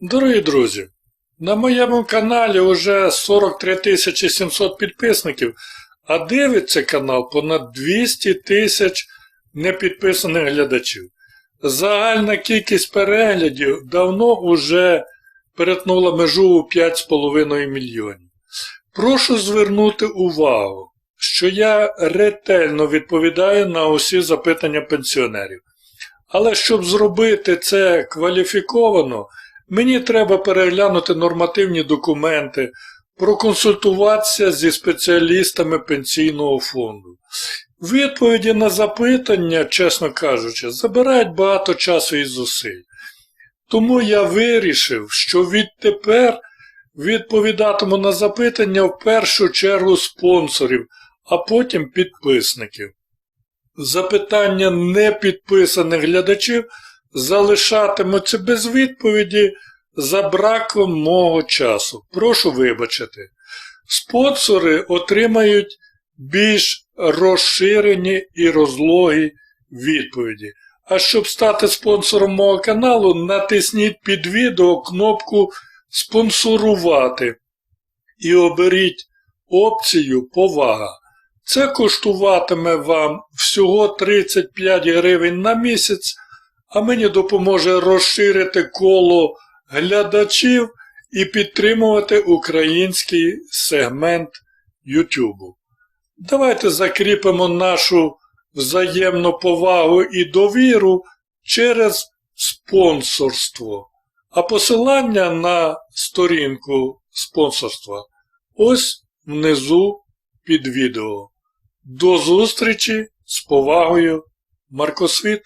Дорогі друзі, на моєму каналі вже 43 700 підписників, а дивиться канал понад 200 тисяч непідписаних глядачів. Загальна кількість переглядів давно уже перетнула межу у 5,5 мільйонів. Прошу звернути увагу, що я ретельно відповідаю на усі запитання пенсіонерів. Але щоб зробити це кваліфіковано, мені треба переглянути нормативні документи, проконсультуватися зі спеціалістами пенсійного фонду. Відповіді на запитання, чесно кажучи, забирають багато часу і зусиль. Тому я вирішив, що відтепер відповідатиму на запитання в першу чергу спонсорів, а потім підписників. Запитання непідписаних глядачів залишатимуться без відповіді за браком мого часу. Прошу вибачити. Спонсори отримають більш розширені і розлогі відповіді. А щоб стати спонсором мого каналу, натисніть під відео кнопку Спонсорувати і оберіть опцію Повага. Це коштуватиме вам всього 35 гривень на місяць, а мені допоможе розширити коло глядачів і підтримувати український сегмент YouTube. Давайте закріпимо нашу взаємну повагу і довіру через спонсорство. А посилання на сторінку спонсорства ось внизу під відео. До зустрічі з повагою, Маркосвіт.